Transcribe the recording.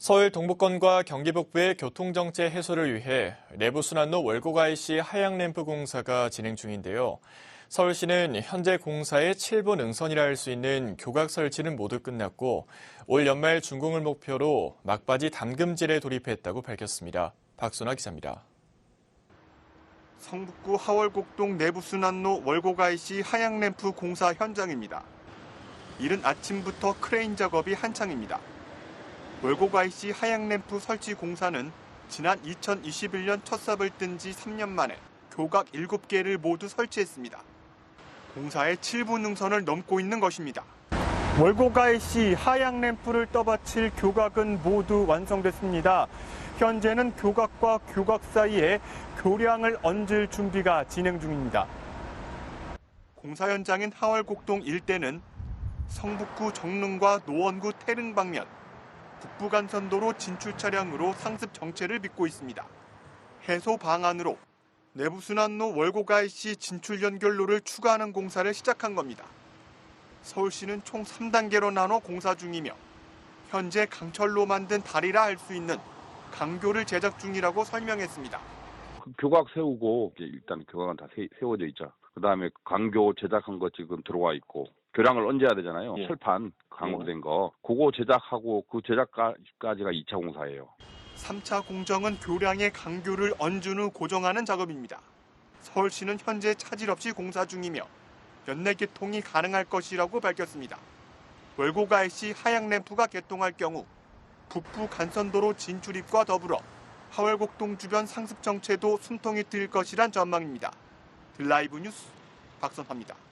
서울 동북권과 경기 북부의 교통정체 해소를 위해 내부순환로 월곡IC 하양램프 공사가 진행 중인데요. 서울시는 현재 공사의 7분 응선이라 할 수 있는 교각 설치는 모두 끝났고 올 연말 준공을 목표로 막바지 담금질에 돌입했다고 밝혔습니다. 박순아 기자입니다. 성북구 하월곡동 내부순환로 월곡IC 하양램프 공사 현장입니다. 이른 아침부터 크레인 작업이 한창입니다. 월곡IC 하양램프 설치 공사는 지난 2021년 첫 삽을 뜬 지 3년 만에 교각 7개를 모두 설치했습니다. 공사의 7분 능선을 넘고 있는 것입니다. 월곡IC 하양램프를 떠받칠 교각은 모두 완성됐습니다. 현재는 교각과 교각 사이에 교량을 얹을 준비가 진행 중입니다. 공사 현장인 하월곡동 일대는 성북구 정릉과 노원구 태릉 방면, 북부간선도로 진출 차량으로 상습 정체를 빚고 있습니다. 해소 방안으로 내부순환로 월곡IC 진출 연결로를 추가하는 공사를 시작한 겁니다. 서울시는 총 3단계로 나눠 공사 중이며 현재 강철로 만든 다리라 할 수 있는 강교를 제작 중이라고 설명했습니다. 그 교각 세우고 일단 교각은 다 세, 세워져 있죠. 그 다음에 강교 제작한 거 지금 들어와 있고 교량을 얹어야 되잖아요. 예. 철판 강으로 된 거. 그거 제작하고 그 제작까지가 2차 공사예요. 3차 공정은 교량의 강교를 얹은 후 고정하는 작업입니다. 서울시는 현재 차질 없이 공사 중이며 연내 개통이 가능할 것이라고 밝혔습니다. 월곡IC 하양 램프가 개통할 경우 북부 간선도로 진출입과 더불어 하월곡동 주변 상습 정체도 숨통이 트일 것이란 전망입니다. 드라이브 뉴스 박선화입니다.